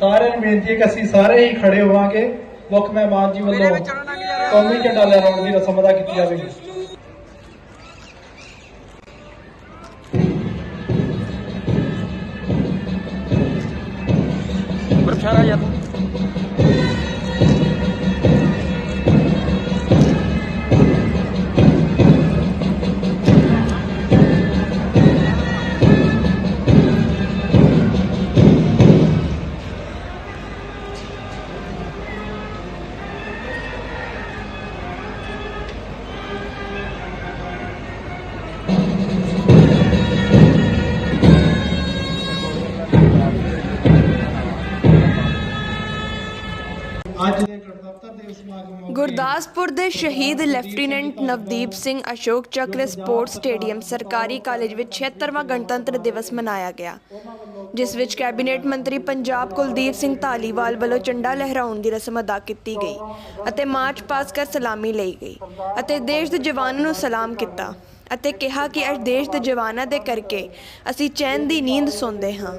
ਸਾਰਿਆਂ ਨੂੰ ਬੇਨਤੀ ਹੈ ਕਿ ਅਸੀਂ ਸਾਰੇ ਹੀ ਖੜੇ ਹੋਵਾਂਗੇ। ਮੁੱਖ ਮਹਿਮਾਨ ਜੀ ਵੱਲੋਂ ਕੌਮੀ ਝੰਡਾ ਲਹਿਰਾਉਣ ਦੀ ਰਸਮ ਅਦਾ ਕੀਤੀ ਜਾਵੇਗੀ। ਬਰਫਾਰਾ ਯਾਰ ਅੱਜ ਦੇ ਗਣਤੰਤਰ ਦਿਵਸ ਸਮਾਗਮ ਮੌਕੇ ਗੁਰਦਾਸਪੁਰ ਦੇ ਸ਼ਹੀਦ ਲੈਫਟੀਨੈਂਟ ਨਵਦੀਪ ਸਿੰਘ ਅਸ਼ੋਕ ਚੱਕਰ ਸਪੋਰਟਸ ਸਟੇਡੀਅਮ ਸਰਕਾਰੀ ਕਾਲਜ ਵਿੱਚ 76ਵਾਂ ਗਣਤੰਤਰ ਦਿਵਸ ਮਨਾਇਆ ਗਿਆ। ਜਿਸ ਵਿੱਚ ਕੈਬਨਿਟ ਮੰਤਰੀ ਪੰਜਾਬ ਕੁਲਦੀਪ ਸਿੰਘ ਧਾਲੀਵਾਲ ਵੱਲੋਂ ਝੰਡਾ ਲਹਿਰਾਉਣ ਦੀ ਰਸਮ ਅਦਾ ਕੀਤੀ ਗਈ ਅਤੇ ਮਾਰਚ ਪਾਸ ਕਰ ਸਲਾਮੀ ਲਈ ਗਈ ਅਤੇ ਦੇਸ਼ ਦੇ ਜਵਾਨਾਂ ਨੂੰ ਸਲਾਮ ਕੀਤਾ ਅਤੇ ਕਿਹਾ ਕਿ ਅੱਜ ਦੇਸ਼ ਦੇ ਜਵਾਨਾਂ ਦੇ ਕਰਕੇ ਅਸੀਂ ਚੈਨ ਦੀ ਨੀਂਦ ਸੌਂਦੇ ਹਾਂ।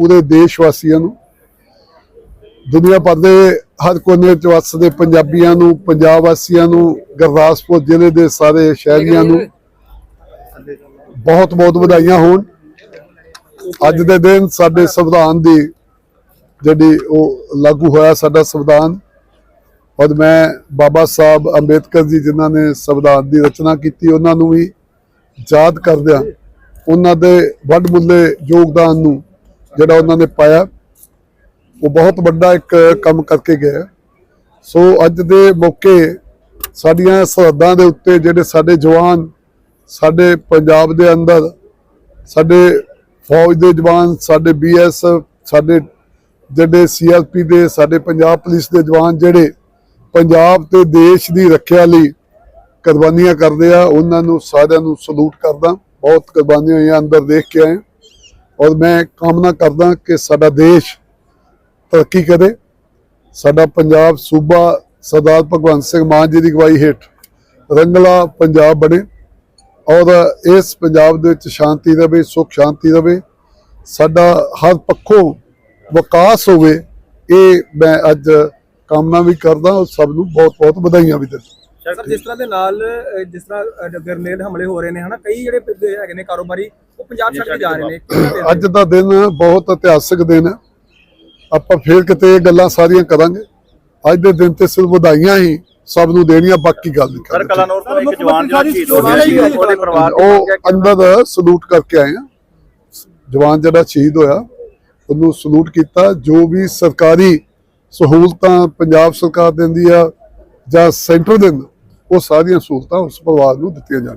ਪੂਰੇ ਦੇਸ਼ ਵਾਸੀਆਂ ਨੂੰ। ਦੁਨੀਆ ਭਰ ਦੇ ਹਰ ਕੋਨੇ ਵਿੱਚ ਵਸਦੇ ਪੰਜਾਬੀਆਂ ਨੂੰ, ਪੰਜਾਬ ਵਾਸੀਆਂ ਨੂੰ, ਗੁਰਦਾਸਪੁਰ ਜ਼ਿਲ੍ਹੇ ਦੇ ਸਾਰੇ ਸ਼ਹਿਰੀਆਂ ਨੂੰ ਬਹੁਤ ਬਹੁਤ ਵਧਾਈਆਂ ਹੋਣ। ਅੱਜ ਦੇ ਦਿਨ ਸਾਡੇ ਸੰਵਿਧਾਨ ਦੀ ਜਿਹੜੀ ਉਹ ਲਾਗੂ ਹੋਇਆ ਸਾਡਾ ਸੰਵਿਧਾਨ, ਔਰ ਮੈਂ ਬਾਬਾ ਸਾਹਿਬ ਅੰਬੇਦਕਰ ਜੀ ਜਿਨ੍ਹਾਂ ਨੇ ਸੰਵਿਧਾਨ ਦੀ ਰਚਨਾ ਕੀਤੀ, ਉਹਨਾਂ ਨੂੰ ਵੀ ਯਾਦ ਕਰਦਿਆਂ ਉਹਨਾਂ ਦੇ ਵੱਡ ਮੁੱਲੇ ਯੋਗਦਾਨ ਨੂੰ ਜਿਹੜਾ ਉਹਨਾਂ ਨੇ ਪਾਇਆ, ਉਹ ਬਹੁਤ ਵੱਡਾ ਇੱਕ ਕੰਮ ਕਰਕੇ ਗਿਆ ਸੋ ਅੱਜ ਦੇ ਮੌਕੇ ਸਾਡੀਆਂ ਸਰਹੱਦਾਂ ਦੇ ਉੱਤੇ ਜਿਹੜੇ ਸਾਡੇ ਜਵਾਨ, ਸਾਡੇ ਪੰਜਾਬ ਦੇ ਅੰਦਰ, ਸਾਡੇ ਫੌਜ ਦੇ ਜਵਾਨ, ਸਾਡੇ ਬੀਐਸ ਸਾਡੇ ਜਿਹੜੇ ਸੀਆਰਪੀ ਦੇ, ਸਾਡੇ ਪੰਜਾਬ ਪੁਲਿਸ ਦੇ ਜਵਾਨ ਜਿਹੜੇ ਪੰਜਾਬ ਤੇ ਦੇਸ਼ ਦੀ ਰੱਖਿਆ ਲਈ ਕੁਰਬਾਨੀਆਂ ਕਰਦੇ ਆ, ਉਹਨਾਂ ਨੂੰ ਸਾਰਿਆਂ ਨੂੰ ਸਲੂਟ ਕਰਦਾ। ਬਹੁਤ ਕੁਰਬਾਨੀਆਂ ਹੋਈਆਂ ਅੰਦਰ ਦੇਖ ਕੇ ਆਏ। ਔਰ ਮੈਂ ਕਾਮਨਾ ਕਰਦਾ ਕਿ ਸਾਡਾ ਦੇਸ਼ ਤਰੱਕੀ ਕਰੇ। ਸਾਡਾ ਪੰਜਾਬ ਸੂਬਾ ਸਰਦਾਰ ਭਗਵੰਤ ਸਿੰਘ ਮਾਨ ਜੀ ਦੀ ਅਗਵਾਈ ਹੇਠ ਰੰਗਲਾ ਪੰਜਾਬ ਬਣੇ ਔਰ ਇਸ ਪੰਜਾਬ ਦੇ ਵਿੱਚ ਸ਼ਾਂਤੀ ਰਵੇ, ਸੁਖ ਸ਼ਾਂਤੀ ਰਵੇ। ਸਾਡਾ ਹਰ ਪੱਖੋਂ ਵਿਕਾਸ ਹੋਵੇ, ਇਹ ਮੈਂ ਅੱਜ ਕਾਮਨਾ ਵੀ ਕਰਦਾ ਔਰ ਸਭ ਨੂੰ ਬਹੁਤ ਬਹੁਤ ਵਧਾਈਆਂ ਵੀ ਦਿੰਦਾ। ਸਰ, ਜਿਸ ਤਰ੍ਹਾਂ ਦੇ ਨਾਲ, ਜਿਸ ਤਰ੍ਹਾਂ ਗਰਨੇਡ ਹਮਲੇ ਹੋ ਰਹੇ ਨੇ, ਹਨਾ, ਕਈ ਜਿਹੜੇ ਹੈਗੇ ਨੇ ਕਾਰੋਬਾਰੀ ਉਹ ਪੰਜਾਬ ਛੱਡ ਕੇ ਜਾ ਰਹੇ ਨੇ। ਅੱਜ ਦਾ ਦਿਨ ਬਹੁਤ ਇਤਿਹਾਸਕ ਦਿਨ ਹੈ। ਆਪਾਂ ਫੇਰ ਕਿਤੇ ਇਹ ਗੱਲਾਂ ਸਾਰੀਆਂ ਕਰਾਂਗੇ। ਅੱਜ ਦੇ ਦਿਨ ਤੇ ਸਿਰਫ ਵਧਾਈਆਂ ਹੀ ਸਭ ਨੂੰ ਦੇਣੀਆਂ ਬਾਕੀ ਗੱਲ ਨਹੀਂ ਸਰ ਕਲਾਨੌਰ ਤੋਂ ਇੱਕ ਜਵਾਨ ਜਿਹੜਾ ਸ਼ਹੀਦ ਹੋ ਗਿਆ ਸੀ ਉਹਦੇ ਪਰਿਵਾਰ ਨੂੰ ਉਹ ਅੰਦਰ ਸਲੂਟ ਕਰਕੇ ਆਏ ਆ। ਜਵਾਨ ਜਿਹੜਾ ਸ਼ਹੀਦ ਹੋਇਆ ਉਹਨੂੰ ਸਲੂਟ ਕੀਤਾ। ਜੋ ਵੀ ਸਰਕਾਰੀ ਸਹੂਲਤਾਂ ਪੰਜਾਬ ਸਰਕਾਰ ਦਿੰਦੀ ਆ ਜਾਂ ਸੈਂਟਰ ਦਿੰਦਾ ਉਹ ਸਾਰੀਆਂ ਸਹੂਲਤਾਂ ਉਸ ਪਰਿਵਾਰ ਨੂੰ ਦਿੱਤੀਆਂ ਜਾਣ